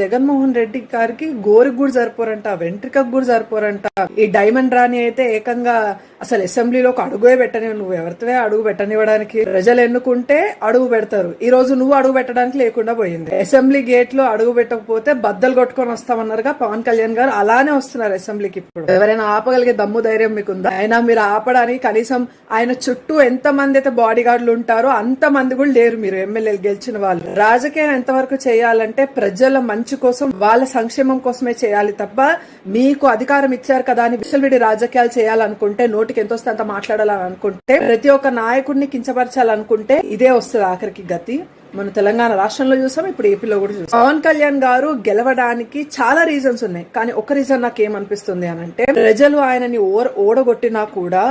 జగన్మోహన్ రెడ్డి గారికి గోరికి కూడా సరిపోరంట వెంట్రికకు కూడా సరిపోరంట. ఈ డైమండ్ రాణి అయితే ఏకంగా అసలు అసెంబ్లీలో ఒక అడుగే పెట్టని నువ్వు ఎవరితో అడుగు పెట్టనివ్వడానికి ప్రజలు ఎన్నుకుంటే అడుగు పెడతారు. ఈ రోజు నువ్వు అడుగు పెట్టడానికి లేకుండా పోయింది. అసెంబ్లీ గేట్లో అడుగు పెట్టకపోతే బద్దలు కొట్టుకొని వస్తామన్నారుగా పవన్ కళ్యాణ్ గారు. అలానే వస్తున్నారు అసెంబ్లీకి ఇప్పుడు. ఎవరైనా ఆపగలిగే దమ్ము ధైర్యం మీకుందా? అయినా మీరు ఆపడానికి కనీసం ఆయన చుట్టూ ఎంత మంది అయితే బాడీ గార్డులు ఉంటారో అంత మంది కూడా లేరు మీరు ఎమ్మెల్యేలు గెలిచిన వాళ్ళు. రాజకీయం ఎంతవరకు చేయాలంటే ప్రజల మంచి కోసం వాళ్ళ సంక్షేమం కోసమే చేయాలి తప్ప మీకు అధికారం ఇచ్చారు కదా అని విషల్విడి రాజకీయాలు చేయాలనుకుంటే నోటికి ఎంత వస్తే అంత మాట్లాడాలనుకుంటే ప్రతి ఒక్క నాయకుడిని కించపరచాలనుకుంటే ఇదే వస్తుంది ఆఖరికి గతి. మన తెలంగాణ రాష్ట్రంలో చూసాం ఇప్పుడు ఏపీలో కూడా చూసాం. పవన్ కళ్యాణ్ గారు గెలవడానికి చాలా రీజన్స్ ఉన్నాయి. కానీ ఒక రీజన్ నాకు ఏమనిపిస్తుంది అని అంటే ప్రజలు ఆయనని ఓడగొట్టినా కూడా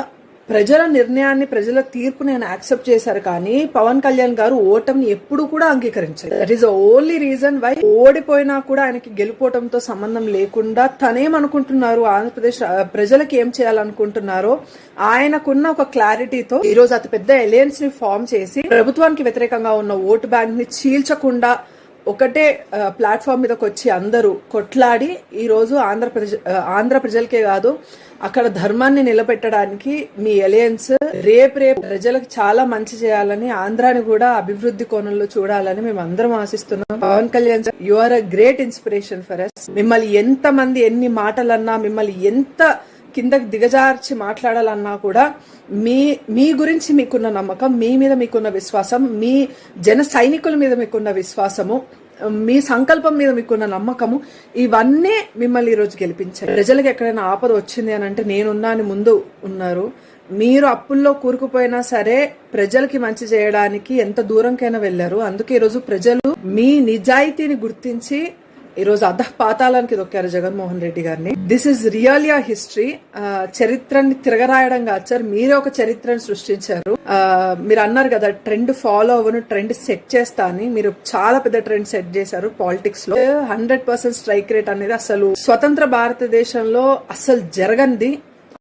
ప్రజల నిర్ణయాన్ని ప్రజల తీర్పు నేను యాక్సెప్ట్ చేశారు కానీ పవన్ కళ్యాణ్ గారు ఓటమిని ఎప్పుడు కూడా అంగీకరించారు that is only reason why ఓడిపోయినా కూడా ఆయనకి గెలుపోవటంతో సంబంధం లేకుండా తనేమనుకుంటున్నారు ఆంధ్రప్రదేశ్ ప్రజలకు ఏం చేయాలనుకుంటున్నారో ఆయనకున్న ఒక క్లారిటీతో ఈ రోజు అతి పెద్ద అలయన్స్ని ఫామ్ చేసి ప్రభుత్వానికి వ్యతిరేకంగా ఉన్న ఓటు బ్యాంక్ని చీల్చకుండా ఒకటే ప్లాట్ఫామ్ మీదకి వచ్చి అందరూ కొట్లాడి ఈ రోజు ఆంధ్రప్రదేశ్ ఆంధ్ర ప్రజలకే కాదు అక్కడ ధర్మాన్ని నిలబెట్టడానికి మీ అలయన్స్ రేపు రేపు ప్రజలకు చాలా మంచి చేయాలని ఆంధ్రాని కూడా అభివృద్ధి కోణంలో చూడాలని మేము అందరం ఆశిస్తున్నాం. Pawan Kalyan you are a great inspiration for us మిమ్మల్ని ఎంత మంది ఎన్ని మాటలన్నా మిమ్మల్ని ఎంత కిందకి దిగజార్చి మాట్లాడాలన్నా కూడా మీ మీ గురించి మీకున్న నమ్మకం మీ మీద మీకున్న విశ్వాసం మీ జన సైనికుల మీద మీకున్న విశ్వాసము మీ సంకల్పం మీద మీకున్న నమ్మకము ఇవన్నీ మిమ్మల్ని ఈరోజు గెలిపించారు ప్రజలకు ఎక్కడైనా ఆపద వచ్చింది అని అంటే నేనున్నా అని ముందు ఉన్నారు. మీరు అప్పుల్లో కూరుకుపోయినా సరే ప్రజలకి మంచి చేయడానికి ఎంత దూరంకైనా వెళ్ళారు అందుకే ఈరోజు ప్రజలు మీ నిజాయితీని గుర్తించి ఈరోజు రోజు అధ పాతాళానికి దొక్కారు జగన్మోహన్ రెడ్డి గారిని. This is really history చరిత్రని తిరగరాయడం కాదు సార్ మీరే ఒక చరిత్రను సృష్టించారు. మీరు అన్నారు కదా ట్రెండ్ ఫాలో అవ్వను ట్రెండ్ సెట్ చేస్తా అని. మీరు చాలా పెద్ద ట్రెండ్ సెట్ చేశారు పాలిటిక్స్లో. హండ్రెడ్ పర్సెంట్ స్ట్రైక్ రేట్ అనేది అసలు స్వతంత్ర భారతదేశంలో అసలు జరగంది.